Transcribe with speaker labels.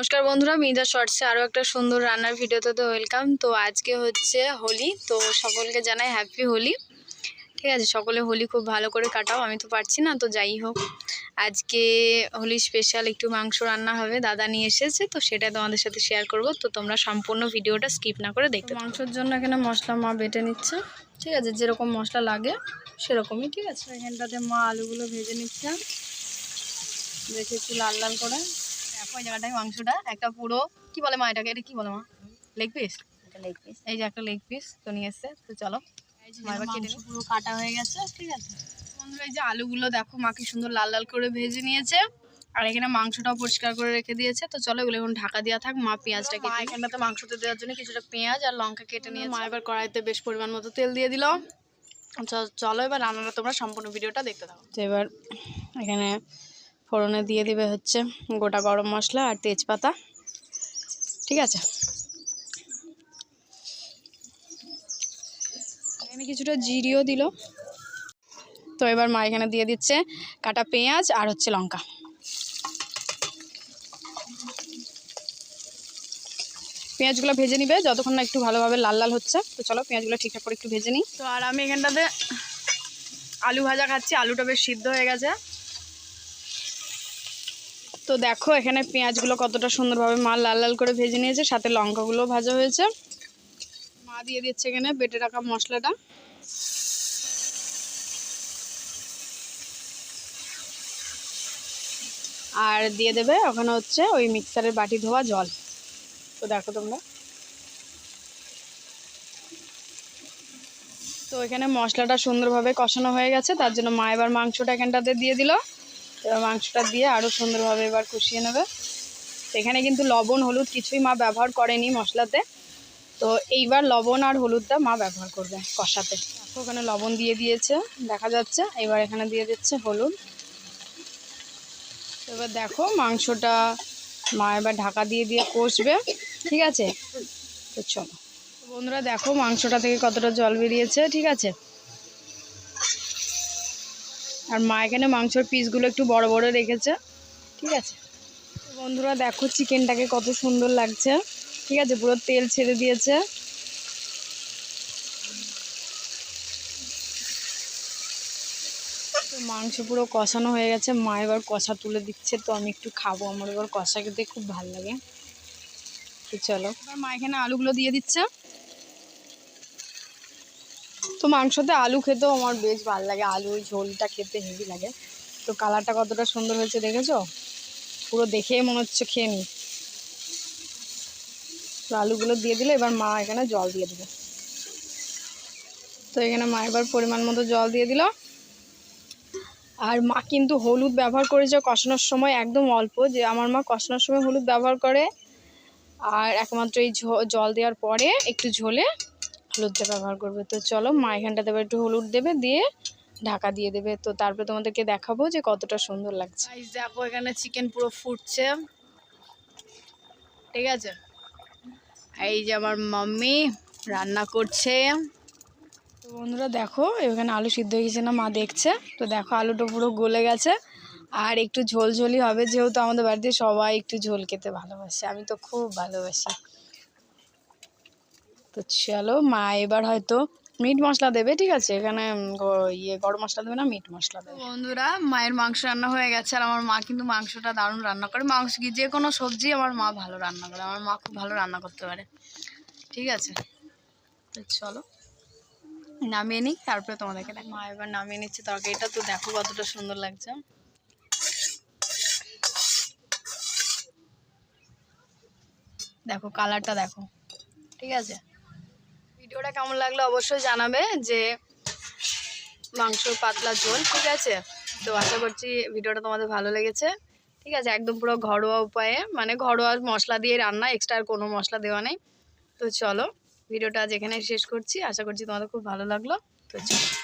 Speaker 1: নমস্কার বন্ধুরা মিজা শর্টসে আরও একটা সুন্দর রান্নার ভিডিওতে তো ওয়েলকাম তো আজকে হচ্ছে হোলি, তো সকলকে জানাই হ্যাপি হোলি। ঠিক আছে, সকলে হোলি খুব ভালো করে কাটাও, আমি তো পারছি না, তো যাই হোক। আজকে হোলি স্পেশাল একটু মাংস রান্না হবে, দাদা নিয়ে এসেছে, তো সেটা তোমাদের সাথে শেয়ার করব। তো তোমরা সম্পূর্ণ ভিডিওটা স্কিপ না করে দেখতে মাংসর জন্য এখানে মশলা মা বেটে নিচ্ছে। ঠিক আছে, যেরকম মশলা লাগে, সেরকমই, ঠিক আছে? এখানটাতে মা আলুগুলো ভেজে নিচ্ছে। দেখে একটু লাল লাল করে। দেখো এই জায়গাটায় মাংসটা একটা পুরো কি বলে মা এটাকে? এটা কি বলে মা? লেগ পিস
Speaker 2: লেগ পিস
Speaker 1: এই যে একটা লেগ পিস তো নিয়ে এসছে তো চলো।
Speaker 2: পুরো কাটা হয়ে গেছে
Speaker 1: ঠিক আছে? বন্ধুরা এই যে আলুগুলো দেখো মা কি সুন্দর লাল লাল করে ভেজে নিয়েছে। আর এখানে মাংসটাও পরিষ্কার করে রেখে দিয়েছে তো চলো এগুলো এখন ঢাকা দেওয়া থাক। মা পেঁয়াজটা কেটে এখানটাতে মাংসতে দেওয়ার জন্য কিছুটা পেঁয়াজ আর লঙ্কা কেটে নিয়ে মা এবার কড়াইতে বেশ পরিমাণ মতো তেল দিয়ে দিল। চলো এবার রান্নাটা তোমরা সম্পূর্ণ ভিডিওটা দেখতে থাকো। তো এবার এখানে ফোড়নে দিয়ে দিবে হচ্ছে গোটা গরম মশলা আর তেজপাতা। ঠিক আছে? এখানে কিছুটা জিরিও দিল। তো এবার মা এখানে দিয়ে দিচ্ছে কাটা পেঁয়াজ আর হচ্ছে লঙ্কা। পেঁয়াজগুলো ভেজে নিবে, যতক্ষণ না একটু ভালোভাবে লাল লাল হচ্ছে। তো চলো পেঁয়াজগুলো ঠিকঠাক করে একটু ভেজে নিই। তো আর আমি এখানটাতে আলু ভাজা খাচ্ছি, আলুটা বেশ সিদ্ধ হয়ে গেছে। তো দেখো, এখানে পেঁয়াজগুলো কতটা সুন্দরভাবে মা লাল লাল করে ভেজে নিয়েছে, সাথে লঙ্কাগুলোও ভাজা হয়েছে। মা দিয়ে দিচ্ছে এখানে বেটে রাখা মশলাটা। আর দিয়ে দেবে ওখানে হচ্ছে ওই মিক্সারের বাটি ধোয়া জল। তো দেখো তোমরা। তো এখানে মশলাটা সুন্দরভাবে কষানো হয়ে গেছে, তার জন্য মা এবার মাংসটা এখানটাতে দিয়ে দিল। এবার মাংসটা দিয়ে আরও সুন্দরভাবে এবার কষিয়ে নেবে। এখানে কিন্তু লবণ, হলুদ কিছুই মা ব্যবহার করেনি মশলাতে। তো এইবার লবণ আর হলুদটা মা ব্যবহার করবে কষাতে। ওখানে লবণ দিয়ে দিয়েছে, দেখা যাচ্ছে। এবার এখানে দিয়ে দিচ্ছে হলুদ। এবার দেখো মাংসটা মা এবার ঢাকা দিয়ে দিয়ে কষবে। ঠিক আছে? তো চলো। বন্ধুরা, দেখো মাংসটা থেকে কতটা জল বেরিয়েছে, ঠিক আছে? আর মা এখানে মাংসর পিসগুলো একটু বড় বড় রেখেছে। ঠিক আছে? বন্ধুরা, দেখো চিকেনটাকে কত সুন্দর লাগছে। ঠিক আছে? পুরো তেল ছেড়ে দিয়েছে। মাংস পুরো কষানো হয়ে গেছে। মা এবার কষা তুলে দিচ্ছে, তো আমি একটু খাব। আমার এবার কষা খেতে খুব ভালো লাগে। তো চলো। এবার মা এখানে আলুগুলো দিয়ে দিচ্ছে। তো মাংসতে আলু খেতেও আমার বেশ ভালো লাগে। আলু ঝোলটা খেতে হেভি লাগে। তো কালারটা কতটা সুন্দর হয়েছে দেখেছ? পুরো দেখেই মনে হচ্ছে খেয়ে নি। তো আলুগুলো দিয়ে দিলে এবার মা এখানে জল দিয়ে দেবে তো এখানে মা এবার পরিমাণ মতো জল দিয়ে দিল। আর মা কিন্তু হলুদ ব্যবহার করেছে কষানোর সময় একদম অল্প, যে আমার মা কষানোর সময় হলুদ ব্যবহার করে। আর একমাত্র এই জল দেওয়ার পরে একটু ঝোলে হলুদটা ব্যবহার করবে। তো চলো মা এখানটাতে এবার একটু হলুদ দেবে দিয়ে ঢাকা দিয়ে দেবে। তো তারপরে তোমাদেরকে দেখাবো যে কতটা সুন্দর লাগছে। দেখো এখানে চিকেন পুরো ফুটছে। ঠিক আছে? এই যে আমার মাম্মি রান্না করছে। তো বন্ধুরা দেখো এখানে আলু সিদ্ধ হয়ে গেছে না মা দেখছে। তো দেখো আলুটা পুরো গলে গেছে। আর একটু ঝোল ঝোলই হবে যেহেতু আমাদের বাড়িতে সবাই একটু ঝোল খেতে ভালোবাসে। আমি তো খুব ভালোবাসি। তো চলো মা এবার হয়তো মিট মশলা দেবে ঠিক আছে? এখানে ইয়ে গরম মশলা দেবে না মিট মশলা দেবে। বন্ধুরা মায়ের মাংস রান্না হয়ে গেছে আর আমার মা কিন্তু মাংসটা দারুণ রান্না করে। মাংস কি যে কোনো সবজি আমার মা ভালো রান্না করে আমার মা খুব ভালো রান্না করতে পারে। ঠিক আছে? তো চলো নামিয়ে নিই তারপরে তোমাদেরকে দেখ মা এবার নামিয়ে নিচ্ছে তরকারিটা তো দেখো কতটা সুন্দর লাগছে। দেখো কালারটা দেখো। ঠিক আছে? ভিডিওটা কেমন লাগল অবশ্যই জানাবে যে মাংস পাতলা ঝোল, ঠিক আছে? তো আশা করছি ভিডিওটা তোমাদের ভালো লেগেছে। ঠিক আছে, একদম পুরো ঘরোয়া উপায়ে মানে ঘরোয়া মশলা দিয়ে রান্না এক্সট্রা আর কোনো মশলা দেওয়া নেই। তো চলো, ভিডিওটা এখানে শেষ করছি। আশা করছি তোমাদের খুব ভালো লাগল। তো চলো।